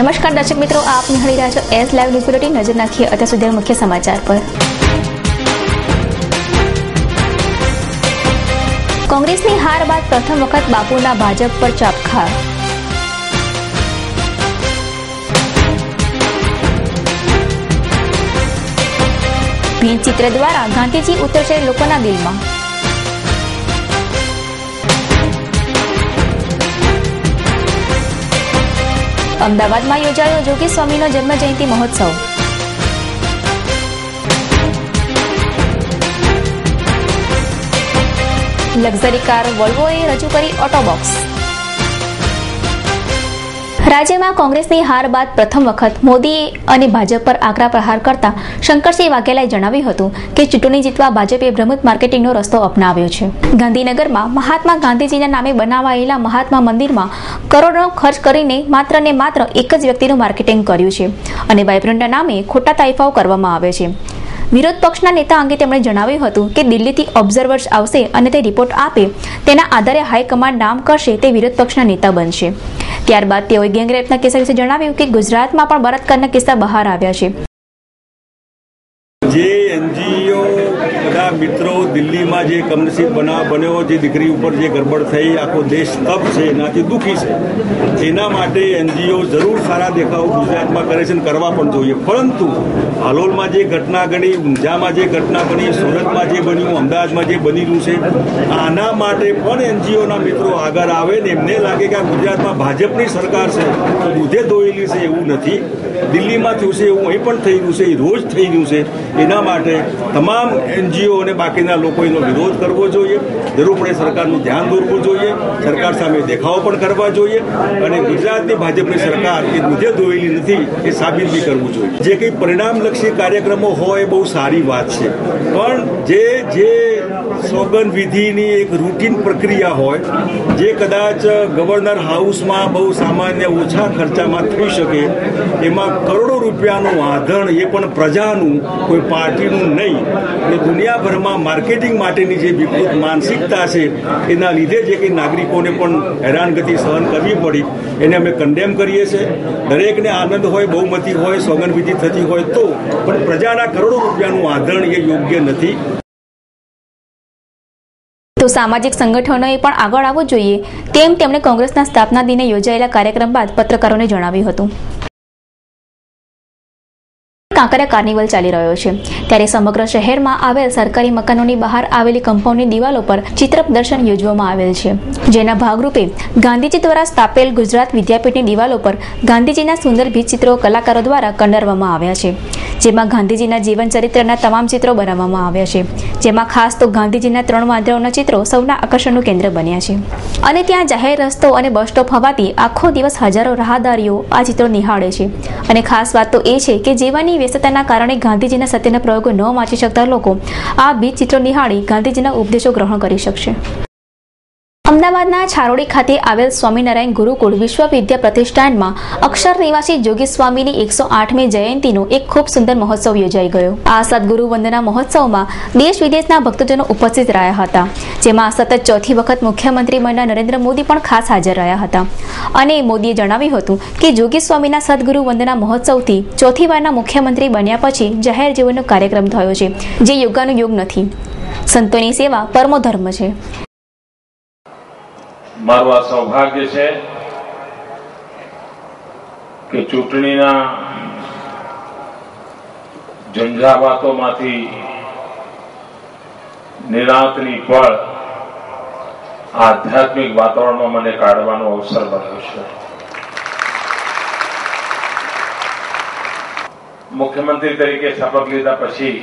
નમસ્કાર દર્શક મિત્રો, આપ નિહાળી રહ્યા છો એસ લાઈવ ન્યૂઝ બુલેટિન નજર નાખીએ અત્યાર સુધી મુખ્ય સમાચાર પર. કોંગ્રેસની હાર બાદ પ્રથમ વખત બાપુના ભાજપ પર ચાપખા. ભીંત ચિત્ર દ્વારા ગાંધીજી ઉતરશે લોકોના દિલમાં. અમદાવાદમાં યોજાયો જોગી સ્વામીનો જન્મ જયંતિ મહોત્સવ. લક્ઝરી કાર વોલ્વોએ રજૂ કરી ઓટોબોક્સ રાજ્યમાં કોંગ્રેસની હાર બાદ પ્રથમ વખત મોદી અને ભાજપ પર આકરા પ્રહાર કરતા શંકરસિંહ વાઘેલાએ જણાવ્યું હતું કે ચૂંટણી જીતવા ભાજપે ભ્રમિત માર્કેટિંગનો રસ્તો અપનાવ્યો છે. ગાંધીનગરમાં મહાત્મા ગાંધીજીના નામે બનાવાયેલા મહાત્મા મંદિરમાં કરોડો ખર્ચ કરીને માત્ર ને માત્ર એક જ વ્યક્તિનું માર્કેટિંગ કર્યું છે અને વાઇબ્રન્ટના નામે ખોટા તાઇફાઓ કરવામાં આવે છે. વિરોધ પક્ષના નેતા અંગે તેમણે જણાવ્યું હતું કે દિલ્હીથી ઓબ્ઝર્વર્સ આવશે અને તે રિપોર્ટ આપે તેના આધારે હાઈકમાન્ડ નામ કરશે તે વિરોધ પક્ષના નેતા બનશે. ત્યારબાદ તેઓએ ગેંગરેપના કિસ્સા વિશે જણાવ્યું કે ગુજરાતમાં પણ બળાત્કારના કિસ્સા બહાર આવ્યા છે. જે એનજીઓ બધા મિત્રો દિલ્હીમાં જે કમનસીબ બના બન્યો, જે દીકરી ઉપર જે ગરબડ થઈ, આખો દેશ તપ છે, એનાથી દુઃખી છે. એના માટે એનજીઓ જરૂર સારા દેખાવ ગુજરાતમાં કરે છે અને કરવા પણ જોઈએ. પરંતુ હાલોલમાં જે ઘટના ઘડી ઊંઝામાં જે ઘટના બની સુરતમાં જે બન્યું, અમદાવાદમાં જે બનેલું છે, આના માટે પણ એનજીઓના મિત્રો આગળ આવે ને એમને લાગે કે આ ગુજરાતમાં ભાજપની સરકાર છે, તો દૂધે દોયેલી છે એવું નથી. દિલ્હીમાં થયું છે, એવું અહીં પણ થઈ રહ્યું છે, એ રોજ થઈ રહ્યું છે. એના માટે તમામ એનજીઓ અને બાકીના લોકો એનો વિરોધ કરવો જોઈએ. જરૂર પડે સરકારનું ધ્યાન દોરવું જોઈએ. સરકાર સામે દેખાવો પણ કરવા જોઈએ. અને ગુજરાતની ભાજપની સરકાર એ દૂધે ધોયેલી નથી, એ સાબિત બી કરવું જોઈએ. જે કંઈ પરિણામલક્ષી કાર્યક્રમો હોય એ બહુ સારી વાત છે. પણ જે જે સોગન વિધિની એક રૂટીન પ્રક્રિયા હોય, જે કદાચ ગવર્નર હાઉસમાં બહુ સામાન્ય ઓછા ખર્ચામાં થઈ શકે, એમાં કરોડો રૂપિયાનું આધણ એ પણ પ્રજાનું, કોઈ પાર્ટીનું નહીં. દુનિયાભરમાં માર્કેટિંગ માટેની જે વિપરીત માનસિકતા છે, એના લીધે જે કંઈ નાગરિકોને પણ હેરાનગતિ સહન કરવી પડી. એને અમે કન્ડેમ કરીએ છીએ. દરેકને આનંદ હોય, બહુમતી હોય સોગનવિધિ થતી હોય તો. પણ પ્રજાના કરોડો રૂપિયાનું આધણ એ યોગ્ય નથી. તો સામાજિક સંગઠનોએ પણ આગળ આવવું જોઈએ. તેમ તેમણે કોંગ્રેસના સ્થાપના દિને યોજાયેલા કાર્યક્રમ બાદ પત્રકારોને જણાવ્યું હતું. કાંકરિયા કાર્નિવલ ચાલી રહ્યો છે. ત્યારે સમગ્ર શહેરમાં આવેલ સરકારી મકાનોની બહાર આવેલી કમ્પાઉન્ડની દિવાલો પર ચિત્ર પ્રદર્શન યોજવામાં આવેલ છે. જેના ભાગરૂપે ગાંધીજી દ્વારા સ્થાપેલ ગુજરાત વિદ્યાપીઠની દિવાલો પર ગાંધીજીના સુંદર ભીતચિત્રો કલાકારો દ્વારા કંડારવામાં આવ્યા છે. જેમાં ગાંધીજીના જીવન ચરિત્રના તમામ ચિત્રો બનાવવામાં આવ્યા છે. જેમાં ખાસ તો ગાંધીજીના ત્રણ વાંદરાઓના ચિત્રો સૌના આકર્ષણનું કેન્દ્ર બન્યા છે. અને ત્યાં જાહેર રસ્તો અને બસ સ્ટોપ હોવાથી આખો દિવસ હજારો રાહદારીઓ આ ચિત્રો નિહાળે છે. અને ખાસ વાત તો એ છે કે જીવનની વ્યસ્તતાના કારણે ગાંધીજીના સત્યના પ્રયોગો ન વાંચી શકતા લોકો આ બીજ ચિત્રો નિહાળી ગાંધીજીના ઉપદેશો ગ્રહણ કરી શકશે. અમદાવાદના છારોડી ખાતે આવેલ સ્વામિનારાયણ ગુરુકુળ વિશ્વ વિદ્યા પ્રતિષ્ઠાનમાં અક્ષર નિવાસી જોગી સ્વામીની એકસો આઠમી જયંતિનો એક ખૂબ સુંદર મહોત્સવ યોજાઈ ગયો. આ સદગુરુ વંદના મહોત્સવમાં દેશ વિદેશના ભક્તજનો ઉપસ્થિત રહ્યા હતા, જેમાં સતત ચોથી વખત મુખ્યમંત્રી બન્યા નરેન્દ્ર મોદી પણ ખાસ હાજર રહ્યા હતા. અને મોદીએ જણાવ્યું હતું કે જોગી સ્વામીના સદગુરુ વંદના મહોત્સવથી ચોથી વારના મુખ્યમંત્રી બન્યા પછી જાહેર જીવનનો કાર્યક્રમ થયો છે, જે યોગાનો યોગ નથી. સંતોની સેવા પરમો ધર્મ છે. મારું આ સૌભાગ્ય છે કે ચૂંટણીના ઝંઝાવાતોમાંથી નિરાંતની પળ આધ્યાત્મિક વાતાવરણમાં મને કાઢવાનો અવસર મળ્યો છે. મુખ્યમંત્રી તરીકે શપથ લીધા પછી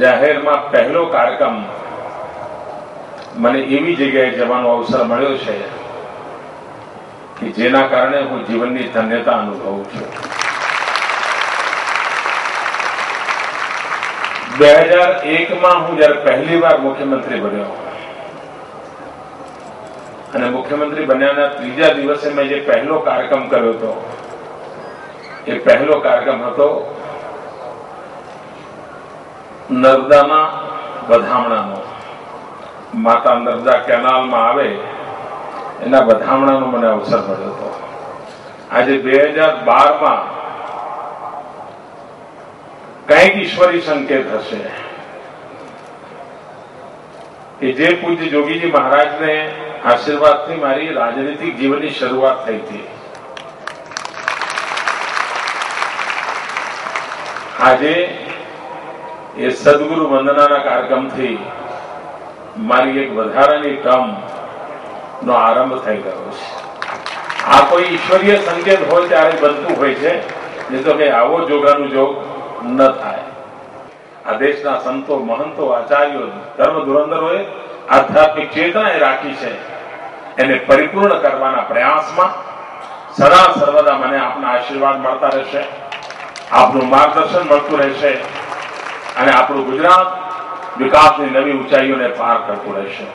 જાહેરમાં પહેલો કાર્યક્રમ મને એવી જગ્યાએ જવાનો અવસર મળ્યો છે કે જેના કારણે હું જીવનની ધન્યતા અનુભવું છું. બે હજાર એકમાં હું જયારે પહેલી વાર મુખ્યમંત્રી બન્યો અને મુખ્યમંત્રી બન્યાના ત્રીજા દિવસે મેં જે પહેલો કાર્યક્રમ કર્યો હતો, એ પહેલો કાર્યક્રમ હતો નર્મદાના વધામણાનો માતા નર્મદા કેનાલમાં આવે, એના વધામણાનો મને અવસર મળ્યો હતો. આજે બે હજાર બારમાં કંઈક ઈશ્વરી સંકેત હશે કે જે પૂજ્ય જોગીજી મહારાજને આશીર્વાદથી મારી રાજનીતિક જીવનની શરૂઆત થઈ હતી. આજે એ સદગુરુ વંદનાના કાર્યક્રમથી મારી એક વધારાની ટર્મ નો આરંભ થઈ ગયો છે. આ કોઈ ઈશ્વરીય સંકેત હોય ત્યારે બનતું હોય છે નહીં તો કઈ આવો જોગાનું જોગ ન થાય. આ દેશના સંતો, મહંતો, આચાર્યો, ધર્મ ધુરંધરોએ આધ્યાત્મિક ચેતના એ રાખી છે. એને પરિપૂર્ણ કરવાના પ્રયાસમાં સદા સર્વદા મને આપના આશીર્વાદ મળતા રહેશે. આપનું માર્ગદર્શન મળતું રહેશે. અને આપણું ગુજરાત વિકાસની નવી ઊંચાઈઓને પાર કરતું રહેશે.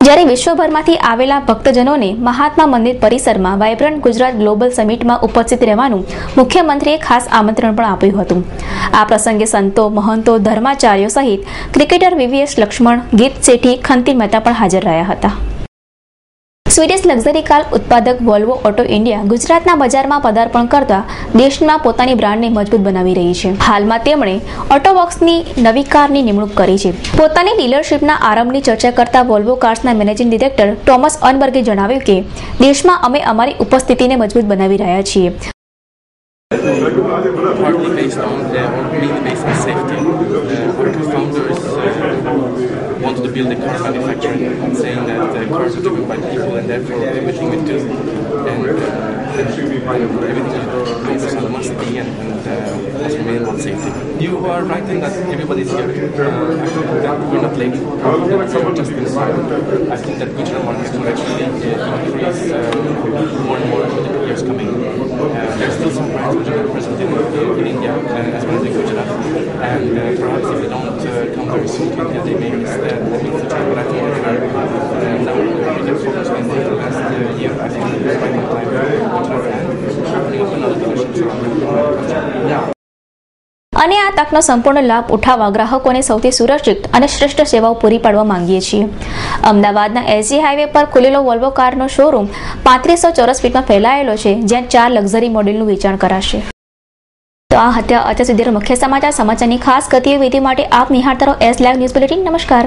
જ્યારે વિશ્વભરમાંથી આવેલા ભક્તજનોને મહાત્મા મંદિર પરિસરમાં વાયબ્રન્ટ ગુજરાત ગ્લોબલ સમિટમાં ઉપસ્થિત રહેવાનું મુખ્યમંત્રીએ ખાસ આમંત્રણ પણ આપ્યું હતું. આ પ્રસંગે સંતો, મહંતો, ધર્માચાર્યો સહિત ક્રિકેટર વીવીએસ લક્ષ્મણ, ગીત શેઠી, ખંતી મહેતા પણ હાજર રહ્યા હતા. સ્વીડિશ લક્ઝરી કાર ઉત્પાદક વોલ્વો ઓટો ઇન્ડિયા ગુજરાતના બજારમાં પદાર્પણ કરતા દેશમાં પોતાની બ્રાન્ડને મજબૂત બનાવી રહી છે. હાલમાં તેમણે ઓટોવોક્સની નવી કારની નિમણૂક કરી છે. પોતાની ડીલરશીપના આરંભની ચર્ચા કરતા વોલ્વો કાર્સના મેનેજિંગ ડિરેક્ટર ટોમસ અનબર્ગે જણાવ્યું કે, દેશમાં અમે અમારી ઉપસ્થિતિને મજબૂત બનાવી રહ્યા છીએ. Partly based on or mainly based on safety. Uh, our two founders uh, wanted to build a car manufacturing, saying that uh, cars are driven by people and therefore everything we do and uh, everything is based on honesty and, and uh, on safety. You are right in that everybody's here. Uh, I think that we're not late. We're just. I think that Gujarat market will actually uh, increase uh, more and more in the years coming. Uh, there's still some brands which are present in, in India uh, as well as in Gujarat. And uh, perhaps if they don't come very soon to India, they may miss means time. But I think we are uh, now we can focus on the last year. I think we're spending time and opening up another અને આ તકનો સંપૂર્ણ લાભ ઉઠાવવા ગ્રાહકોને સૌથી સુરક્ષિત અને શ્રેષ્ઠ સેવાઓ પૂરી પાડવા માંગીએ છીએ. અમદાવાદના એસજી હાઈવે પર ખુલેલો વોલ્વો કારનો શોરૂમ પાંત્રીસો ચોરસ ફીટમાં ફેલાયેલો છે, જ્યાં ચાર લક્ઝરી મોડેલનું વેચાણ કરાશે. તો આ હતા અત્યાર સુધીના મુખ્ય સમાચાર. સમાચારની ખાસ ગતિવિધિ માટે આપ નિહાળતા રહો એસ લાઈવ ન્યૂઝ બુલેટિન નમસ્કાર.